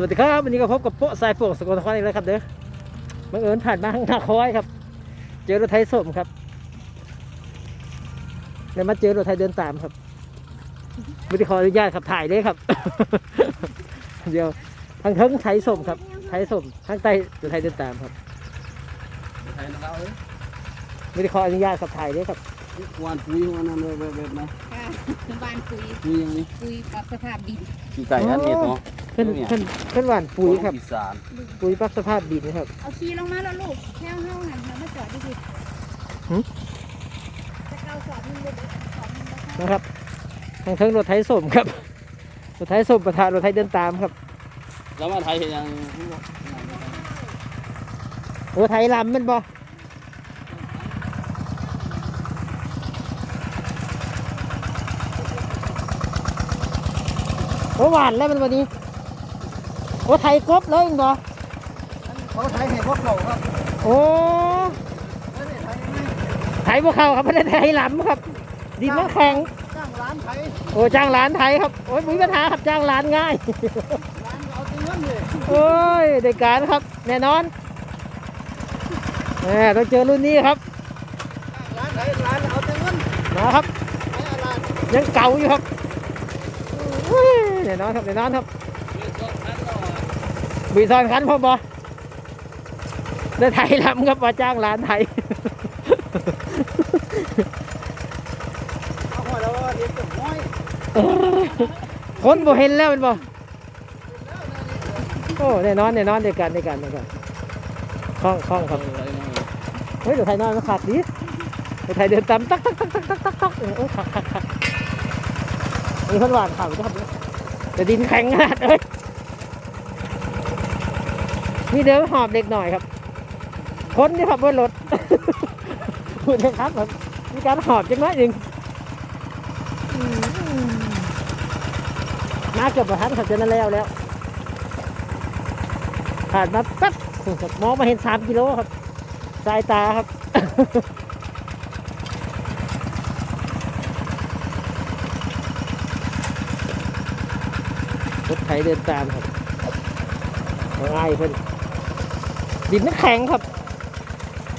สวัสดีครับวันนี้ก็พบกับโป๊ะสายป่วงสกลนครอีกแล้วครับเด้อบังเอิญผ่านมาข้างหน้าคอยครับ เจอรถไถส้มครับแล้วมาเจอรถไถเดินตามครับไม่ได้ขออนุญาตขับถ่ายเลยครับ เดี๋ยวทางเทิงไถส้มครับไถส้มทางใต้รถไถเดินตามครับไทยนะเราเอ้ยไม่ได้ขออนุญาตขับถ่ายเลยครับ วานปุ๋ยวันนั้นเลยแบบแบบนะค่ะบานคุยปุ๋ยอย่างนี้คุยปรับสภาพดินขี้ไก่อันนี้เนาะขึ้นขึ้นขึ้นหวานปุ๋ยครับ อีสานปุ๋ยปรับสภาพดินครับ เอาขี่ลงมาแล้วลูกแค่ห้องหันมาจอดดิสิหึ จะเกาสอบมึงเลยสอบมึงแล้วนะครับ ทางเทิงรถไถส้มครับ รถไถส้มประธานรถไถเดินตามครับ แล้วมาไทยเห็นยังโอ้ไถลำแมันบ่ หวานแล้วมันวันนี้โอ้ไถกบเลยเองบ่เขาไทยเห็นพวกเขาครับโอ้ไถพวกเขาครับไม่ได้ไถลำครับ ดินมันแข็งจ้างร้านไทยโอ้จ้างร้านไถครับโอ้ยมีปัญหาครับจ้างร้านง่าย ร้านเอาเงินเลยโอ้ยได้การครับ แน่นอนแหมต้องเจอรุ่นนี้ครับร้านไทยร้านเอาเงินมาครับไอ้ร้านยังเก่าอยู่ครับอุ้ย แน่นอนครับแน่นอนครับบีซอนคันพ่อบอได้ไทยลำครับมาจ้างร้านไทยเอาหัวแล้วเรียนจบน้อยคนบ่เห็นแล้วเป็นบ่โอ้แน่นอนแน่นอนเดียวกันเดียวกันเดียวกันคล่องคล่องครับเฮ้ยเดี๋ยวไทยนอนมาขาดดิเดี๋ยวไทยเดินตามตักตักตักตักตักตักตักโอ้ขักขักขักมีคนหวานข่าวด้วยครับ แต่ดินแข็งขนาดเลยนี่เดินหอบเด็กหน่อยครับ คนที่ขับบนรถพูดนะครับครับมีการหอบจังน้อยหนึ่งมาเกือบประทันเขาจะนั่นแล้วแล้วผ่านมาแป๊บครับมองมาเห็นสามกิโลครับ สายตาครับ รถไถเดินตามครับง่ายเพิ่นดินมันแข็งครับ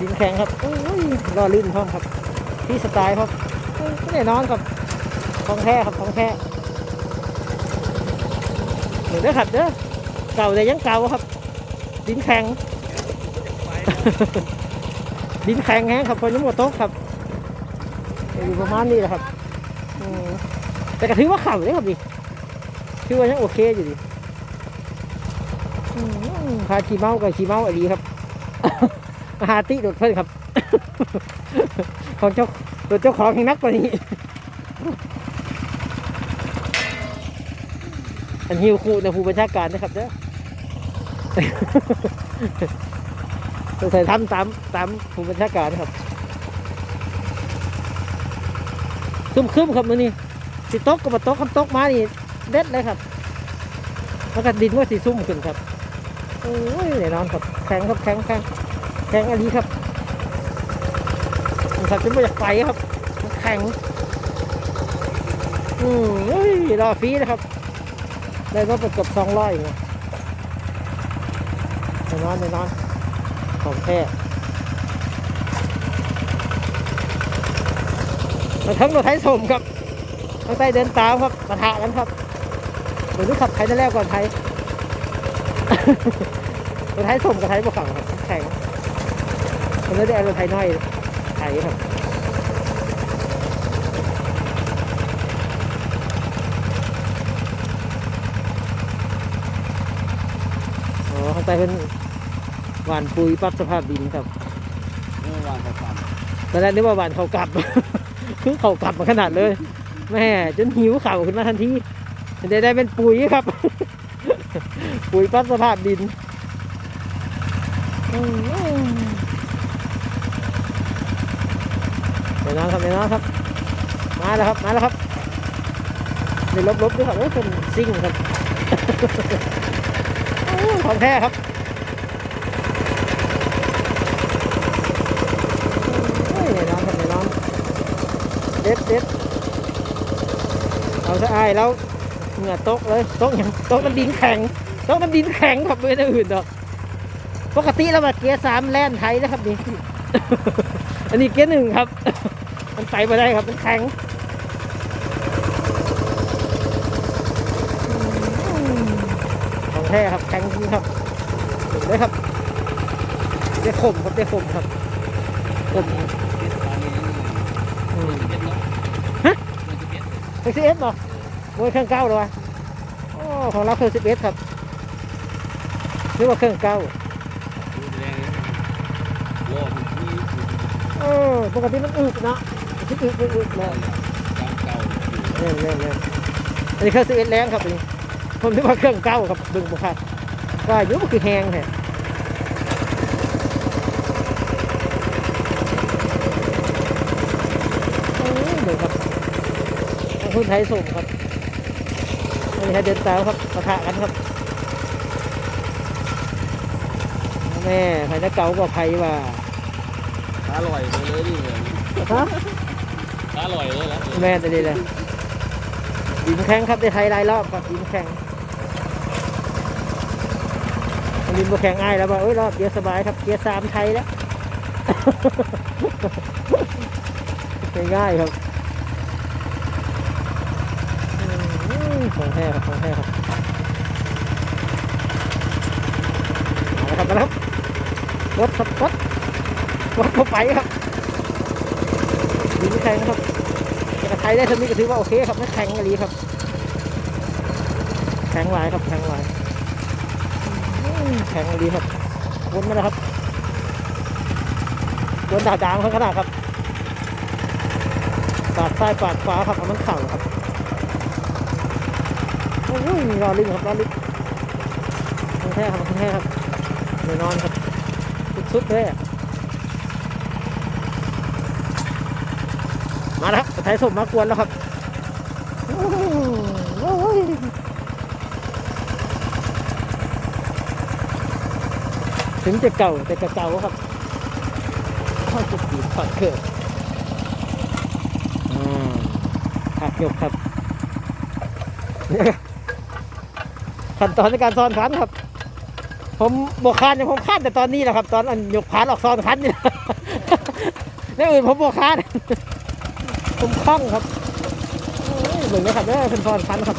ดินแข็งครับอุ้ยรอลื่นพร้อมครับที่สไตล์ครับอุ้ยแน่นอนครับของแท้ครับของแท้เดี๋ยวเด้อครับเด้อเก่าแต่ยังเก่าครับ ดินแข็ง ดินแข็งแห้งครับคนยังหมดโต๊ะครับอยู่ประมาณนี้แหละครับอืมแต่ก็ถือว่าเข่าเลยครับดิ ถือว่ายังโอเคอยู่ดิอืมพาขี่เมากับขี่เมาอะไรครับหาติโดดเพิ่นครับ ของเจ้าตัวเจ้าของแห่งนักกว่านี้ อันฮิวคู่ในผู้บัญชาการนะครับเด้อต้องใส่ทำตามตามผู้บัญชาการนะครับคึมคึมๆครับมือนี้สิตกกับมาตกคำตกมานี่ เด็ดเลยครับแล้วก็ดินว่าสีซุ่มขึ้นครับโอ้ยแน่นอนครับแข็งครับแข็งแข็งแข็งอันนี้ครับมันครับจะไม่อยากไปครับ แข็งอืมเฮ้ยรอฟรีนะครับ ได้รถไปเกือบสองร้อยเลยแน่นอนแน่นอนของแท้มาทั้งรถไถสมครับทั้งไตเดินตามครับปะทะกันครับ เดี๋ยวนี้ขับไทยได้แล้วก่อนไทยรถไถสมกับไทยบวกขังครับแข่งมันเลยได้เอารถไถน้อยไถครับอ๋อข้างใต้เป็นหวานปุ๋ยปรับสภาพดินครับนี่วานเขาฟันตอนแรกนึกว่าหวานเขากลับ คือเขากลับมาขนาดเลย แม่จนหิวเข่าวขึ้นมาทันที จะได้เป็นปุ๋ยครับ ปุ๋ยปัสภาพดินเดี๋ยวน้องครับเดี๋ยวน้องครับ มาแล้วครับ มาแล้วครับเดี๋ยวลบๆด้วยครับเอ้ยเป็นซิ่งครับของแท้ครับเฮ้ยแน่นอนครับแน่นอนเด็ดเด็ดเอาซะอายแล้ว เหงื่อตกเลยตกอย่างตกมันดินแข็งต้องน้ำดินแข็งครับไม่ได้อื่นดอกปกติแล้วมาเกียร์สามแล่นไทยนะครับนี่อันนี้เกียร์หนึ่งครับ มันไปไม่ได้ครับมันแข็งของแท้ครับแข็งจริงครับเห็นไหมครับเดี๋ยวขมครับเดี๋ยวขมครับขมอืมฮะเอ็กซ์เอสเหรอ มวยเครื่องเก้าเหรอวะโอ้ของเราเครื่องสิบเอสครับนึกว่าเครื่องเก้าเออปกติมันอึดนะที่อึดอึดอึดเลยเล่นเล่นเล่นอันนี้เครื่องสิบเอสแรงครับนนี้ผมนึกว่าเครื่องเก้าครับดึงบุคคลว่าอยุบคือแหงแท้โอ้ยเดี๋ยวครับคุณไทยส่งครับ ฮะเดินตามครับปะทะกันครับแม่ไผ่นักเก่ากว่าไผ่ว่าอร่อยเลยดิเนี่ยฮะอร่อยเลยแล้วแม่ตัวนี้เลยดินแข็งครับได้ไทยหลายรอบครับดินแข็งดินบวแข็งง่ายแล้วว่าเอ้ยรอบเดียวสบายครับเกียร์สามไทยแล้วง่ายๆครับอืม ของแท้ครับของแท้ครับเอาครับมาแล้วครับรถครับรถรถเข้าไปครับดินแข็งครับจะไทยได้เท่านี้ก็ถือว่าโอเคครับไม่แข็งอะไรครับแข็งหลายครับแข็งหลายแข็งอะไรครับวนมาแล้วครับวนด่าดามขนาดครับปาดซ้ายปาดขวาครับเอามันเข่าครับ โอ้ยรอลิงครับรอลิงคงแท้ครับคงแท้ครับแน่นอนครับสุดๆเลยมาแล้วครับไทยสมมากวนแล้วครับโอ้ยถึงจะเก่าแต่ก็เก่าครับข้อจุดจีบฝักเกิดอ่าหักยกครับ ขั้นตอนในการซ้อนคันครับ ผมบวกคานเนี่ยผมคานแต่ตอนนี้แหละครับ ตอนอันยกพานออกซ้อนคันนี่นี่อื่นผมบวกคานผมคล่องครับเหมือนนะครับเนี่ยเป็นซ้อนคันครับ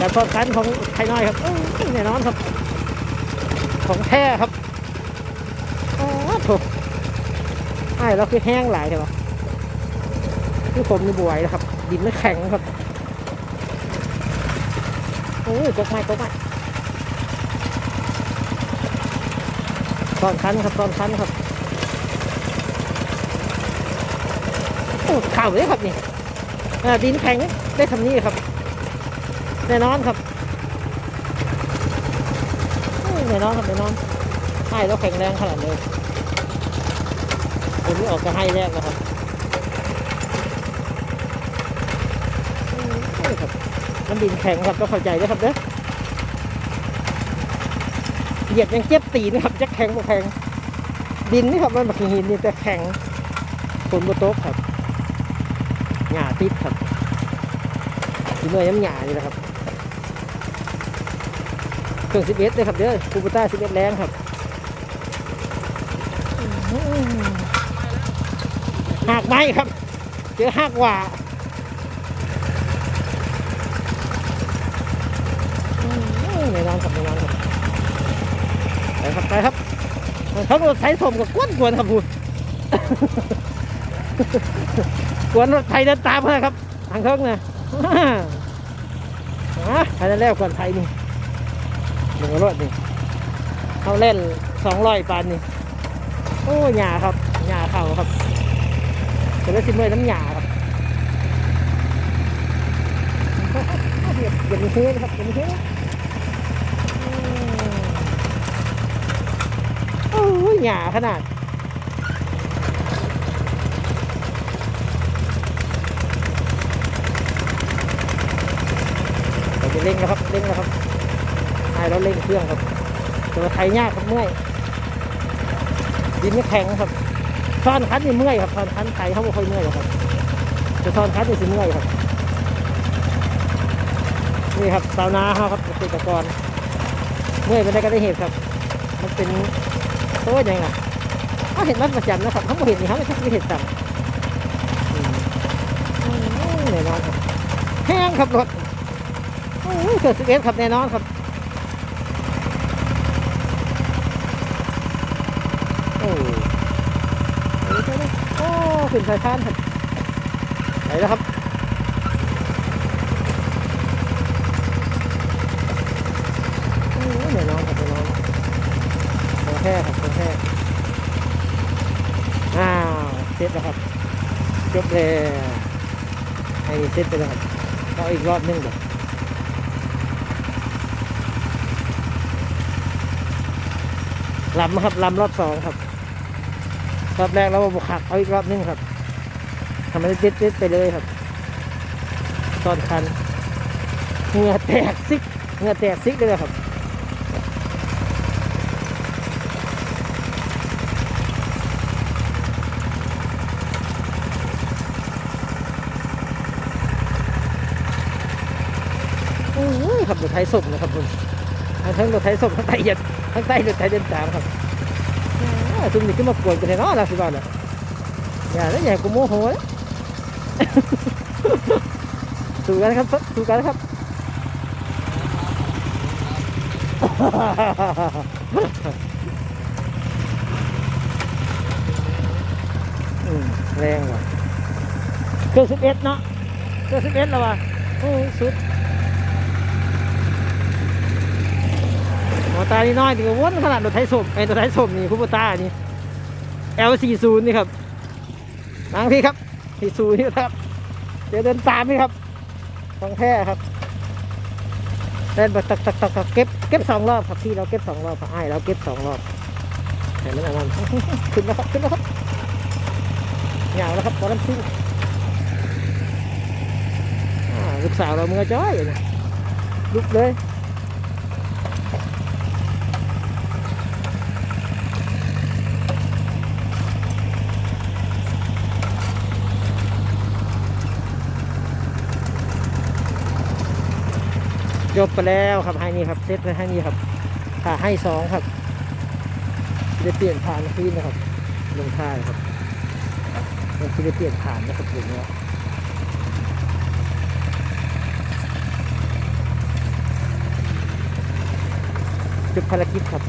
การซ้อนคันของไทยน้อยครับแน่นอนครับ ของแท้ครับโอ้โหไอ้เราคือแห้งหลายใช่ปะคือผมนี่บวยนะครับ ดินไม่แข็งครับ อ้ตกไม้ตกไม้ตอนคันครับตอนคันครับโอ้ข่าวเลยครับนี่ดินแข็งได้ทำนี้ครับ แน่นอนครับแน่นอนครับแน่นอนให้แล้วแข็งแรงขนาดเลยผมนี่ออกจะให้แรกนะครับอืมโอ้ยครับ มันดินแข็งครับต้องเข้าใจด้วยครับเด้อเหยียบยังเจ็บตีนครับจะแข็งบ่แข็ง ดินนี่ครับมันแบบหินนี่แต่แข็งฝนบนโต๊ะครับหญ้าติดครับที่เมื่อยน้ำหญ้านี่แหละครับเครื่องสิบเอ็ดเลยครับเด้อคูปต้าสิบเอ็ดแรงครับอื้อหือหักไม้ครับ เจอหักหว่า อื มแน่นอนครับแน่นอนครับไปครับไปครับทั้งรถไถสมกับกวนกวนครับพูดกวนรถไถเดินตามเพื่อนครับทางเทิงเนี่ยอะใครจะแล้วกวนไถนี่หนึ่งรถนี่เขาเล่นสองร้อยปานนี่โอ้หยาครับหยาเข่าครับจะได้สิเมื่อยน้ำหยาครับเดี๋ยวเดี๋ยวมีเทสครับเดี๋ยวมีเทสโอ้ย หยาขนาด เราจะเร่งแล้วครับ เร่งแล้วครับไอ้เราเร่งเครื่องครับตัวไทยยากครับเมื่อย ดินไม่แข็งครับซ้อนคันนี่เมื่อยครับซ้อนคันไทยเขาไม่ค่อยเมื่อยหรอกครับแต่ซ้อนคันนี่สิเมื่อยครับ นี่ครับสาวนาเฮาครับเกษตรกรเมื่อยไปได้ก็ได้เห็นครับ มันเป็น โอ้ยยังไงเขาเห็นมันประจำนะครับเขาไม่เห็นนี่เขาไม่ใช่ไม่เห็นสั่งอืมอืมแน่นอนครับแห้งครับรถโอ้ยเกิดสิบเอ็ดครับแน่นอนครับโอ้โอ้ยโอ้ขึ้นสายพานครับไปแล้วครับ โอ้ยแน่นอนครับแน่นอนของ แท้ครับของแท้อ้าวเสร็จแล้วครับจบแล้วไอ้เสร็จไปแล้วครับเอาอีกรอบนึงเดี๋ยวลำครับลำรอบสองครับรอบแรกเราบุกขักเอาอีกรอบนึงครับทำให้เด็ดๆไปเลยครับตอนคันเหงื่อแตกซิกเหงื่อแตกซิกเลยครับ โอ้ยขับรถไทยสมนะครับคุณทั้งรถไทยสมทั้งไทยเย็นทั้งไทยรถไทยเดินตามครับอ่าจุ่มนี่ขึ้นมากวนกันเลยเนาะนะสิบ้านเนี่ยอย่าแล้วอย่ากูโมโหนะสู้กันครับสู้กันครับอืมแรงว่ะเครื่องสิบเอ็ดเนาะเครื่องสิบเอ็ดแล้วว่ะโอ้สุด หมตานี่น้อยถึงวนขนาดรถไถสมไอ้รถไถสมนี่คุปตานี่ L40 นี่ครับนางพี่ครับ40นี่ครับ เดี๋ยวเดินตามนี่ครับของแท้ครับเดินแบบตักตักตักตักเก็บเก็บสองรอบครับพี่เราเก็บสองรอบขับไอ้เราเก็บสองรอบเห็นไหมอันนั้นขึ้นแล้วครับขึ้นแล้วครับเหงาแล้วครับพอน้ำซิ่งลูกสาวเรามือจ้อยนะลุกเลย จบไปแล้วครับให้นี่ครับเซตไปให้นี่ครับผ่าให้สองครับจะเปลี่ยนผ่านคืนนะครับลงท่าครับมันจะเปลี่ยนผ่านนะครับอย่างเงี้ยจบภารกิจครับ